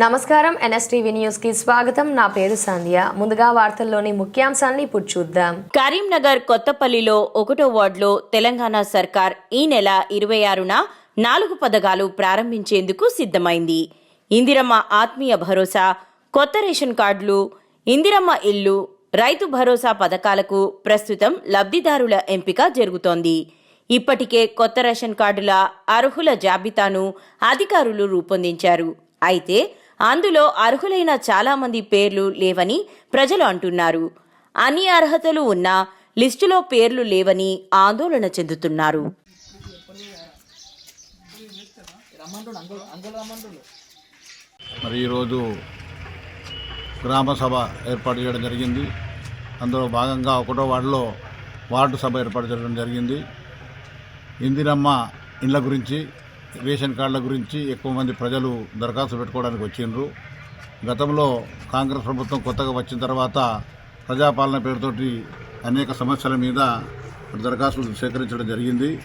నమస్కారం ఎన్ఎస్టీవీ న్యూస్కి స్వాగతం. నా పేరు సంధ్య. ముందుగా వార్తల్లోని ముఖ్యాంశాన్ని ఇప్పుడు చూద్దాం. కరీంనగర్ కొత్తపల్లిలో ఒకటో వార్డులో తెలంగాణ సర్కార్ ఈ నెల ఇరవై ఆరున నాలుగు పథకాలు ప్రారంభించేందుకు సిద్ధమైంది. ఇందిరమ్మ ఆత్మీయ భరోసా కొత్త రేషన్ కార్డులు ఇందిరమ్మ ఇల్లు రైతు భరోసా పథకాలకు ప్రస్తుతం లబ్ధిదారుల ఎంపిక జరుగుతోంది. ఇప్పటికే కొత్త రేషన్ కార్డుల అర్హుల జాబితాను అధికారులు రూపొందించారు. అయితే అందులో అర్హులైన చాలామంది పేర్లు లేవని ప్రజలు అంటున్నారు. అన్ని అర్హతలు ఉన్నా లిస్టులో పేర్లు లేవని ఆందోళన చెందుతున్నారు. మరి ఈరోజు గ్రామ సభ ఏర్పాటు చేయడం జరిగింది. అందులో భాగంగా ఒకటో వార్డులో వార్డు సభ ఏర్పాటు చేయడం జరిగింది. ఇందిరమ్మ ఇండ్ల గురించి రేషన్ కార్డుల గురించి ఎక్కువ మంది ప్రజలు దరఖాస్తు పెట్టుకోవడానికి వచ్చిండ్రు. గతంలో కాంగ్రెస్ ప్రభుత్వం కొత్తగా వచ్చిన తర్వాత ప్రజాపాలన పేరుతోటి అనేక సమస్యల మీద దరఖాస్తులు సేకరించడం జరిగింది.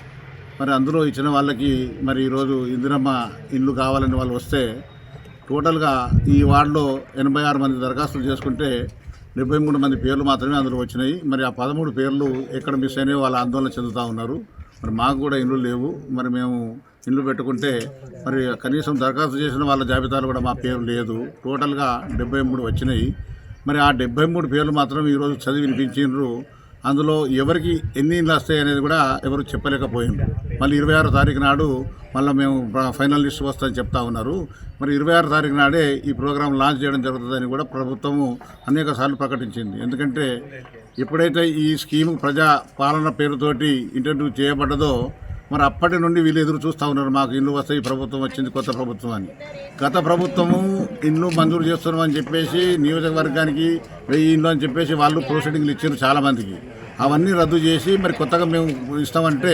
మరి అందులో ఇచ్చిన వాళ్ళకి మరి ఈరోజు ఇందిరమ్మ ఇల్లు కావాలని వాళ్ళు వస్తే టోటల్గా ఈ వార్డులో ఎనభై ఆరు మంది దరఖాస్తులు చేసుకుంటే డెబ్బై మూడు మంది పేర్లు మాత్రమే అందులో వచ్చినాయి. మరి ఆ పదమూడు పేర్లు ఎక్కడ మిస్ అయినాయో వాళ్ళ ఆందోళన చెందుతూ ఉన్నారు. మరి మాకు కూడా ఇల్లు లేవు. మరి మేము ఇండ్లు పెట్టుకుంటే మరి కనీసం దరఖాస్తు చేసిన వాళ్ళ జాబితాలో కూడా మా పేరు లేదు. టోటల్గా డెబ్బై మూడు వచ్చినాయి. మరి ఆ డెబ్బై మూడు పేర్లు మాత్రం ఈరోజు చదివి వినిపించిండ్రు. అందులో ఎవరికి ఎన్ని ఇండ్లు వస్తాయి అనేది కూడా ఎవరు చెప్పలేకపోయిండ్రు. మళ్ళీ ఇరవై ఆరో తారీఖు నాడు మళ్ళీ మేము ఫైనల్ లిస్ట్ వస్తుందని చెప్తా ఉన్నారు. మరి ఇరవై ఆరో తారీఖు నాడే ఈ ప్రోగ్రాం లాంచ్ చేయడం జరుగుతుందని కూడా ప్రభుత్వము అనేక సార్లు ప్రకటించింది. ఎందుకంటే ఎప్పుడైతే ఈ స్కీమ్ ప్రజా పాలన పేరుతోటి ఇంట్రడ్యూస్ చేయబడ్డదో మరి అప్పటి నుండి వీళ్ళు ఎదురు చూస్తూ ఉన్నారు. మాకు ఇల్లు వస్తాయి ఈ ప్రభుత్వం వచ్చింది కొత్త ప్రభుత్వం అని. గత ప్రభుత్వము ఇల్లు మంజూరు చేస్తున్నాం అని చెప్పేసి నియోజకవర్గానికి వెయ్యి ఇల్లు అని చెప్పేసి వాళ్ళు ప్రొసీడింగ్లు ఇచ్చారు చాలామందికి. అవన్నీ రద్దు చేసి మరి కొత్తగా మేము ఇస్తామంటే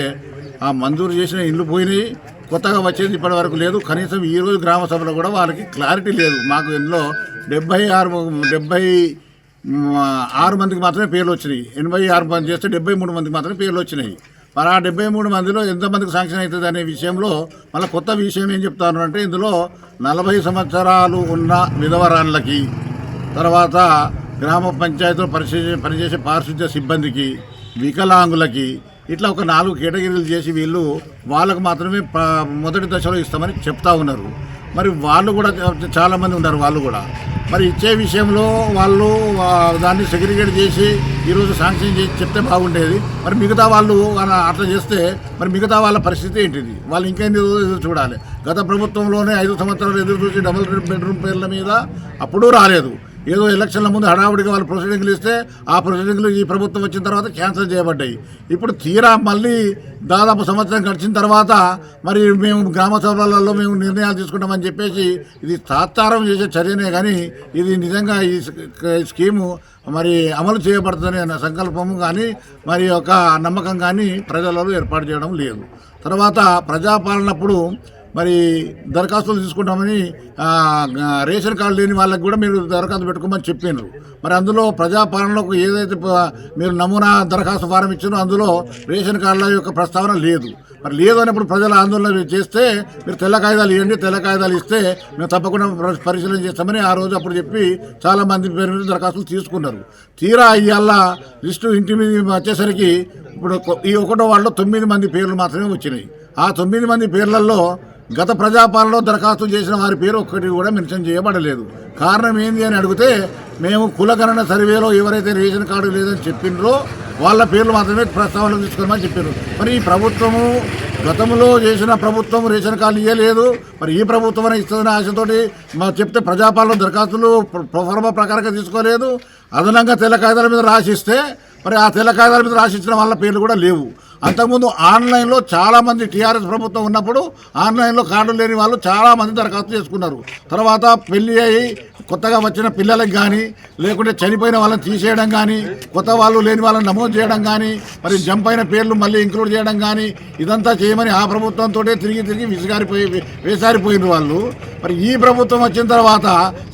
ఆ మంజూరు చేసిన ఇల్లు పోయినాయి. కొత్తగా వచ్చేది ఇప్పటి వరకు లేదు. కనీసం ఈ రోజు గ్రామ సభలో కూడా వాళ్ళకి క్లారిటీ లేదు. మాకు ఇందులో డెబ్బై ఆరు డెబ్బై ఆరు మందికి మాత్రమే పేర్లు వచ్చినాయి. ఎనభై ఆరు మంది చేస్తే డెబ్బై మూడు మందికి మాత్రమే పేర్లు వచ్చినాయి. మరి ఆ డెబ్బై మూడు మందిలో ఎంతమందికి శాంక్షన్ అవుతుంది అనే విషయంలో మళ్ళీ కొత్త విషయం ఏం చెప్తాను అంటే ఇందులో నలభై సంవత్సరాలు ఉన్న విధవరాళ్ళకి తర్వాత గ్రామ పంచాయతీలో పరిచే పనిచేసే పారిశుద్ధ్య సిబ్బందికి వికలాంగులకి ఇట్లా ఒక నాలుగు కేటగిరీలు చేసి వీళ్ళు వాళ్ళకు మాత్రమే మొదటి దశలో ఇస్తామని చెప్తా ఉన్నారు. మరి వాళ్ళు కూడా చాలామంది ఉన్నారు వాళ్ళు కూడా మరి ఇచ్చే విషయంలో వాళ్ళు దాన్ని సెగ్రిగేట్ చేసి ఈరోజు శాంక్షన్ చేసి చెప్తే బాగుండేది మరి మిగతా వాళ్ళు అట్లా చేస్తే మరి మిగతా వాళ్ళ పరిస్థితి ఏంటిది వాళ్ళు ఇంకెన్ని ఎదురు చూడాలి గత ప్రభుత్వంలోనే ఐదు సంవత్సరాలు ఎదురు చూసి డబుల్ బెడ్రూమ్ పేర్ల మీద అప్పుడు రాలేదు ఏదో ఎలక్షన్ల ముందు హడావుడిగా వాళ్ళు ప్రొసీడింగ్లు ఇస్తే ఆ ప్రొసీడింగ్లు ఈ ప్రభుత్వం వచ్చిన తర్వాత క్యాన్సిల్ చేయబడ్డాయి. ఇప్పుడు తీరా మళ్ళీ దాదాపు సంవత్సరం గడిచిన తర్వాత మరి మేము గ్రామ సభలలో మేము నిర్ణయాలు తీసుకుంటామని చెప్పేసి ఇది తాత్సారం చేసే చర్యనే కానీ ఇది నిజంగా ఈ ఈ స్కీము మరి అమలు చేయబడుతుందనే నా సంకల్పము కానీ మరి ఒక నమ్మకం కానీ ప్రజలలో ఏర్పాటు చేయడం లేదు. తర్వాత ప్రజాపాలనప్పుడు మరి దరఖాస్తులు తీసుకుంటామని రేషన్ కార్డు లేని వాళ్ళకి కూడా మీరు దరఖాస్తు పెట్టుకోమని చెప్పినారు మరి అందులో ప్రజాపాలనకు ఏదైతే మీరు నమూనా దరఖాస్తు ఫారం ఇచ్చారో అందులో రేషన్ కార్డుల యొక్క ప్రస్తావన లేదు. మరి లేదు అన్నప్పుడు ప్రజల ఆందోళన చేస్తే మీరు తెల్ల కాగితాలు ఇవ్వండి తెల్ల కాగితాలు ఇస్తే మేము తప్పకుండా పరిశీలన చేస్తామని ఆ రోజు అప్పుడు చెప్పి చాలా మంది పేరు మీద దరఖాస్తులు తీసుకున్నారు. తీరా ఇవాళ లిస్టు ఇంటి మీద వచ్చేసరికి ఇప్పుడు ఈ ఒకటో వాళ్ళలో తొమ్మిది మంది పేర్లు మాత్రమే వచ్చినాయి. ఆ తొమ్మిది మంది పేర్లలో గత ప్రజాపాలనలో దరఖాస్తు చేసిన వారి పేరు ఒక్కటి కూడా మెన్షన్ చేయబడలేదు. కారణం ఏంది అని అడిగితే మేము కులగణన సర్వేలో ఎవరైతే రేషన్ కార్డు లేదని చెప్పిండ్రో వాళ్ళ పేర్లు మాత్రమే ప్రస్తావనలు తీసుకోమని చెప్పారు. మరి ఈ ప్రభుత్వము గతంలో చేసిన ప్రభుత్వం రేషన్ కార్డు ఇవ్వలేదు మరి ఈ ప్రభుత్వం అనే ఇస్తుందనే ఆశతోటి మా చెప్తే ప్రజాపాలన దరఖాస్తులు ప్రొఫార్మా ప్రకారంగా తీసుకోలేదు. అదనంగా తెల్ల కాగితాల మీద రాసిస్తే మరి ఆ తెల్ల కాగితాల మీద రాసిచ్చిన వాళ్ళ పేర్లు కూడా లేవు. అంతకుముందు ఆన్లైన్లో చాలామంది టీఆర్ఎస్ ప్రభుత్వం ఉన్నప్పుడు ఆన్లైన్లో కార్డులు లేని వాళ్ళు చాలామంది దరఖాస్తు చేసుకున్నారు. తర్వాత పెళ్ళి అయ్యి కొత్తగా వచ్చిన పిల్లలకు కానీ లేకుంటే చనిపోయిన వాళ్ళని తీసేయడం కానీ కొత్త వాళ్ళు లేని వాళ్ళని నమోదు చేయడం కానీ మరి జంప్ అయిన పేర్లు మళ్ళీ ఇంక్లూడ్ చేయడం కానీ ఇదంతా చేయమని ఆ ప్రభుత్వంతో తిరిగి తిరిగి విసిగారిపోయి వేసారిపోయిన వాళ్ళు. మరి ఈ ప్రభుత్వం వచ్చిన తర్వాత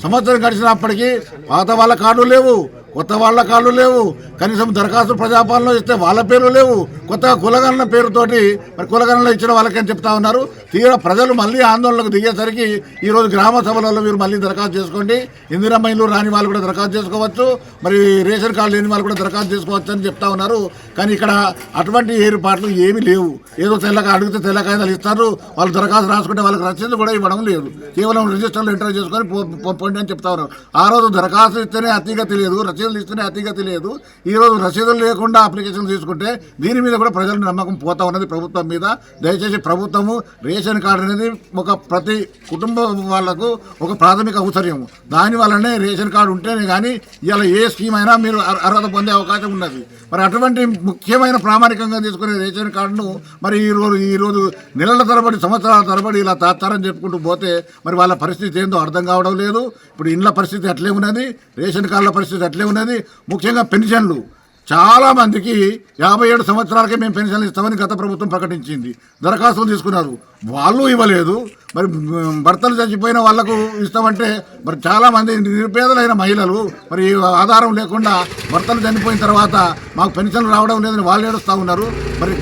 సంవత్సరం గడిచినప్పటికీ పాత వాళ్ళ కార్డులు లేవు. కొత్త వాళ్ళ కాళ్ళు లేవు. కనీసం దరఖాస్తు ప్రజాపాలన ఇస్తే వాళ్ళ పేర్లు లేవు. కొత్తగా కులగణన పేరుతోటి మరి కులగణనలో ఇచ్చిన వాళ్ళకని చెప్తా ఉన్నారు. తీవ్ర ప్రజలు మళ్ళీ ఆందోళనకు దిగేసరికి ఈరోజు గ్రామ సభలలో మీరు మళ్ళీ దరఖాస్తు చేసుకోండి. ఇందిరమ్మ ఇల్లు రాని వాళ్ళు కూడా దరఖాస్తు చేసుకోవచ్చు. మరి రేషన్ కార్డు లేని వాళ్ళు కూడా దరఖాస్తు చేసుకోవచ్చు అని చెప్తా ఉన్నారు. కానీ ఇక్కడ అటువంటి ఏర్పాట్లు ఏమీ లేవు. ఏదో తెల్లగా అడిగితే తెల్ల కాగితాలు ఇస్తారు. వాళ్ళు దరఖాస్తు రాసుకుంటే వాళ్ళకి రసీదు కూడా ఇవ్వడం లేదు. కేవలం రిజిస్టర్లు ఎంటర్ చేసుకొని పొండి అని చెప్తా ఉన్నారు. ఆ రోజు దరఖాస్తు ఇస్తేనే అతిగతి లేదు రసీదులు ఇస్తేనే అతిగతి లేదు. ఈ రోజు రసీదులు లేకుండా అప్లికేషన్ తీసుకుంటే దీని మీద కూడా ప్రజల నమ్మకం పోతా ఉన్నది ప్రభుత్వం మీద. దయచేసి ప్రభుత్వము రేషన్ కార్డు అనేది ఒక ప్రతి కుటుంబం వాళ్ళకు ఒక ప్రాథమిక అవసరం. దాని వల్లనే రేషన్ కార్డు ఉంటేనే కానీ ఇలా ఏ స్కీమ్ అయినా మీరు అర్హత పొందే అవకాశం ఉన్నది. మరి అటువంటి ముఖ్యమైన ప్రామాణికంగా తీసుకునే రేషన్ కార్డును మరి ఈ రోజు ఈ రోజు నెలల తరబడి సంవత్సరాల తరబడి ఇలా తాతారని చెప్పుకుంటూ పోతే మరి వాళ్ళ పరిస్థితి ఏందో అర్థం కావడం లేదు. ఇప్పుడు ఇండ్ల పరిస్థితి అట్లే ఉన్నది. రేషన్ కార్డుల పరిస్థితి అట్లే ఉన్నది. ముఖ్యంగా పెన్షన్లు. చాలా మందికి యాభై ఏడు సంవత్సరాలకే మేము పెన్షన్లు ఇస్తామని గత ప్రభుత్వం ప్రకటించింది. దరఖాస్తులు తీసుకున్నారు. వాళ్ళు ఇవ్వలేదు. మరి భర్తలు చచ్చిపోయిన వాళ్ళకు ఇస్తామంటే మరి చాలామంది నిరుపేదలైన మహిళలు మరి ఆధారం లేకుండా భర్తలు చనిపోయిన తర్వాత మాకు పెన్షన్లు రావడం లేదని వాళ్ళు ఏడుస్తూ ఉన్నారు. మరి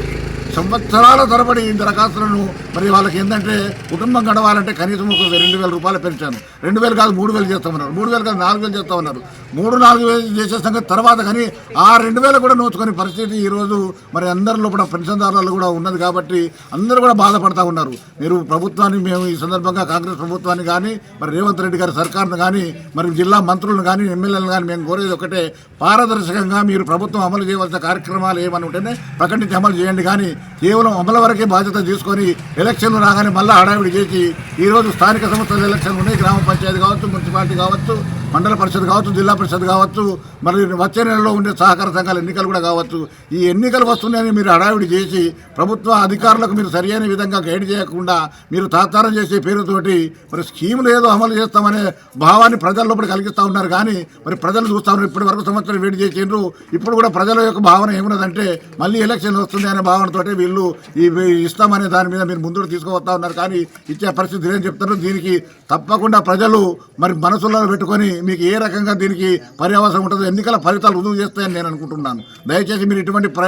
సంవత్సరాల తరబడి ఈ దరఖాస్తులను మరి వాళ్ళకి ఏంటంటే కుటుంబం గడవాలంటే కనీసం ఒక రెండు వేల రూపాయలు పెంచాను. రెండు వేలు కాదు మూడు వేలు చేస్తామన్నారు. మూడు వేలు కాదు నాలుగు వేలు చేస్తామన్నారు. మూడు నాలుగు వేలు చేసే సంగతి తర్వాత కానీ ఆ రెండు వేలు కూడా నోచుకునే పరిస్థితి ఈరోజు మరి అందరిలో కూడా పెన్షన్దారులు కూడా ఉన్నది కాబట్టి అందరూ కూడా బాధపడతా ఉన్నారు. మీరు ప్రభుత్వాన్ని మేము ఈ సందర్భంగా కాంగ్రెస్ ప్రభుత్వాన్ని కానీ మరి రేవంత్ రెడ్డి గారి సర్కార్ను కానీ మరి జిల్లా మంత్రులను కానీ ఎమ్మెల్యేలను కానీ మేము కోరేది ఒకటే పారదర్శకంగా మీరు ప్రభుత్వం అమలు చేయవలసిన కార్యక్రమాలు ఏమని ఉంటేనే ప్రకటించి అమలు చేయండి. కానీ కేవలం అమల వరకే బాధ్యత తీసుకొని ఎలక్షన్లు రాగానే మళ్ళీ హడావిడి చేసి ఈరోజు స్థానిక సంస్థల ఎలక్షన్లు ఉన్నాయి గ్రామ పంచాయతీ కావచ్చు మున్సిపాలిటీ కావచ్చు మండల పరిషత్ కావచ్చు జిల్లా పరిషత్ కావచ్చు మరి వచ్చే నెలలో ఉండే సహకార సంఘాల ఎన్నికలు కూడా కావచ్చు. ఈ ఎన్నికలు వస్తున్నాయని మీరు హడావిడి చేసి ప్రభుత్వ అధికారులకు మీరు సరియైన విధంగా గైడ్ చేయకుండా మీరు తాతారం చేసే పేరుతోటి మరి స్కీములు ఏదో అమలు చేస్తామనే భావాన్ని ప్రజల లోపల కలిగిస్తూ ఉన్నారు. కానీ మరి ప్రజలు చూస్తా ఉన్నారు. ఇప్పటి వరకు సంవత్సరం వేడి చేసిండ్రు. ఇప్పుడు కూడా ప్రజల యొక్క భావన ఏమున్నదంటే మళ్ళీ ఎలక్షన్ వస్తుంది అనే భావనతోటి వీళ్ళు ఈ ఇస్తామనే దాని మీద మీరు ముందుకు తీసుకువస్తా ఉన్నారు. కానీ ఇచ్చే పరిస్థితి ఏం చెప్తారు దీనికి తప్పకుండా ప్రజలు మరి మనసులో పెట్టుకొని మీకు ఏ రకంగా దీనికి పర్యావసరం ఉంటుందో ఎన్నికల ఫలితాలు రుజువు చేస్తాయని నేను అనుకుంటున్నాను. దయచేసి మీరు ఇటువంటి ప్ర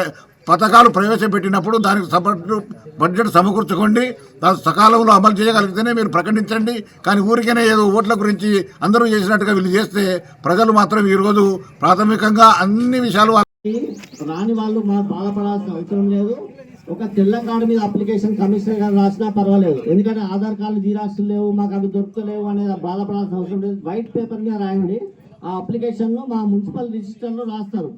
పథకాలు ప్రవేశపెట్టినప్పుడు దానికి సపరేట్ బడ్జెట్ సమకూర్చుకోండి. దాని సకాలంలో అమలు చేయగలిగితేనే మీరు ప్రకటించండి. కానీ ఊరికనే ఏదో ఓట్ల గురించి అందరూ చేసినట్టుగా వీళ్ళు చేస్తే ప్రజలు మాత్రం ఈరోజు ప్రాథమికంగా అన్ని విషయాలు రాని వాళ్ళు బాధపడాల్సిన అవసరం లేదు. ఒక తెల్ల కార్డు మీద అప్లికేషన్ కమిషనర్ గారు రాసినా పర్వాలేదు. ఎందుకంటే ఆధార్ కార్డు జీరాక్స్లు లేవు మాకు అవి దొరుకుతలేవు అనేది బాధపడాల్సిన అవసరం లేదు. వైట్ పేపర్ మీద రాయండి. ఆ అప్లికేషన్ను మా మున్సిపల్ రిజిస్టర్లో రాస్తారు.